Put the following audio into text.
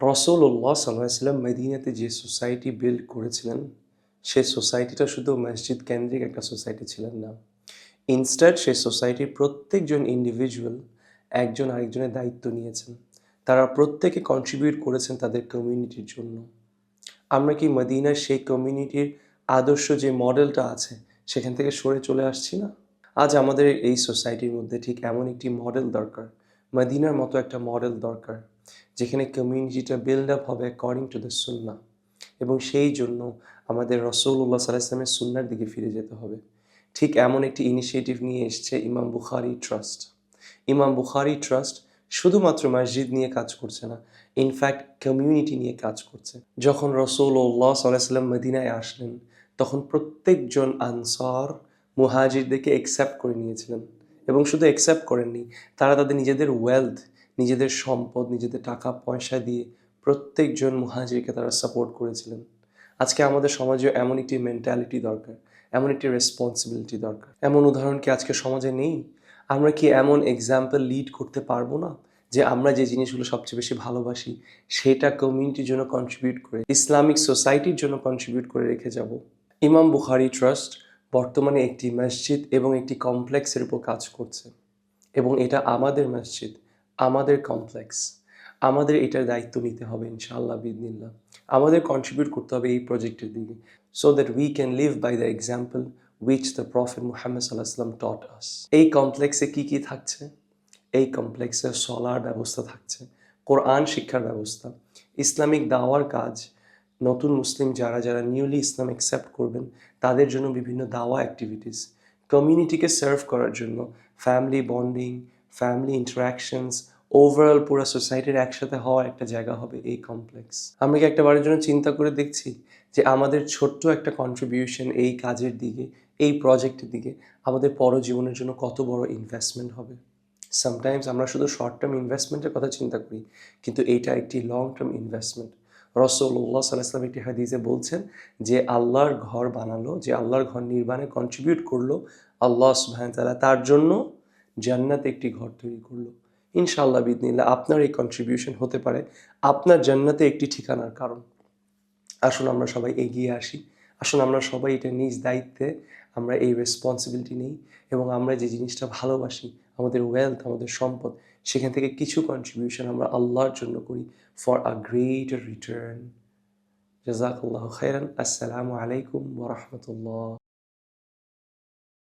রসুল্লাহ সাল্লাম মদিনাতে যে সোসাইটি বিল্ড করেছিলেন, সে সোসাইটিটা শুধু মসজিদ কেন্দ্রিক একটা সোসাইটি ছিলেন না। ইনস্ট্যাট সেই সোসাইটির প্রত্যেকজন ইন্ডিভিজুয়াল একজন আরেকজনের দায়িত্ব নিয়েছেন। তারা প্রত্যেকে কন্ট্রিবিউট করেছেন তাদের কমিউনিটির জন্য। আমরা কি মদিনার সেই কমিউনিটির আদর্শ যে মডেলটা আছে, সেখান থেকে সরে চলে আসছি না? আজ আমাদের এই সোসাইটির মধ্যে ঠিক এমন একটি মডেল দরকার, মদিনার মতো একটা মডেল দরকার। যেখানে কমিউনিটিটা বিল্ড আপ হবে অ্যাকর্ডিং টু দ্য সুন্না এবং সেই জন্য আমাদের রসৌল্লা সাল্লাহামের সুন্নার দিকে ফিরে যেতে হবে। ঠিক এমন একটি ইনিশিয়েটিভ নিয়ে এসছে ইমাম বুখারি ট্রাস্ট। ইমাম বুখারি ট্রাস্ট শুধুমাত্র মসজিদ নিয়ে কাজ করছে না ইনফ্যাক্ট কমিউনিটি নিয়ে কাজ করছে। যখন রসৌল্লাহ সাল্লাম মদিনায় আসলেন, তখন প্রত্যেকজন আনসার মুহাজিরদেরকে একসেপ্ট করে নিয়েছিলেন। এবং শুধু একসেপ্ট করেননি, তারা তাদের নিজেদের ওয়েলথ নিজেদের সম্পদ, নিজেদের টাকা, পয়সা দিয়ে প্রত্যেকজন মুহাজিরকে তারা সাপোর্ট করেছিলেন। আজকে আমাদের সমাজে এমন একটি মেন্টালিটি দরকার, এমন একটি রেসপন্সিবিলিটি দরকার। এমন উদাহরণ কি আজকে সমাজে নেই? আমরা কি এমন এক্সাম্পল লিড করতে পারব না? যে আমরা যে জিনিসগুলো সবচেয়ে বেশি ভালোবাসি, সেটা কমিউনিটির জন্য কন্ট্রিবিউট করে ইসলামিক সোসাইটির জন্য কন্ট্রিবিউট করে রেখে যাব? ইমাম বুখারি ট্রাস্ট বর্তমানে একটি মসজিদ এবং একটি কমপ্লেক্সের উপর কাজ করছে। এবং এটা আমাদের মসজিদ। আমাদের কমপ্লেক্স আমাদের এটার দায়িত্ব নিতে হবে ইনশাআল্লাহ বিদিনিল্লাহ আমাদের কন্ট্রিবিউট করতে হবে এই প্রজেক্টের দিকে so that we can live by the example which the prophet Muhammad সাল্লাহ সাল্লাম টট আস এই কমপ্লেক্সে কি কি থাকছে? এই কমপ্লেক্সে সলার ব্যবস্থা থাকছে, কোরআন শিক্ষার ব্যবস্থা, ইসলামিক দাওয়ার কাজ, নতুন মুসলিম যারা যারা নিউলি ইসলাম অ্যাকসেপ্ট করবেন, তাদের জন্য বিভিন্ন দাওয়া অ্যাক্টিভিটিস কমিউনিটিকে সার্ভ করার জন্য family bonding family interactions overall পুরো সোসাইটির একসাথে হওয়ার একটা জায়গা হবে এই কমপ্লেক্স আমরা কি একটা বারের জন্য চিন্তা করে দেখছি যে আমাদের ছোট্ট একটা কন্ট্রিবিউশন এই কাজের দিকে, এই প্রজেক্টের দিকে আমাদের পরজীবনের জন্য কত বড় ইনভেস্টমেন্ট হবে? সামটাইমস আমরা শুধু শর্ট টার্ম ইনভেস্টমেন্টের কথা চিন্তা করি, কিন্তু এইটা একটি লং টার্ম ইনভেস্টমেন্ট রসল্লাহ সাল্লাহাম একটি হাদিসে বলছেন যে আল্লাহর ঘর বানালো, যে আল্লাহর ঘর নির্মাণে কন্ট্রিবিউট করল আল্লাহ সুবাহ তার জন্য জান্নাতে একটি ঘর তৈরি করল। ইনশাআল্লাহ বিদনিল্লা আপনার এই কন্ট্রিবিউশন হতে পারে। আপনার জান্নাতে একটি ঠিকানার কারণ। আসুন আমরা সবাই এগিয়ে আসি। আসুন আমরা সবাই এটা নিজ দায়িত্বে আমরা এই রেসপন্সিবিলিটি নিই এবং আমরা যে জিনিসটা ভালোবাসি, আমাদের ওয়েলথ আমাদের সম্পদ, সেখান থেকে কিছু কন্ট্রিবিউশন আমরা আল্লাহর জন্য করি ফর আ গ্রেট রিটার্ন জাজাকুল্লাহ খাইরান আসসালামু আলাইকুম ওরহমতুল্লাহ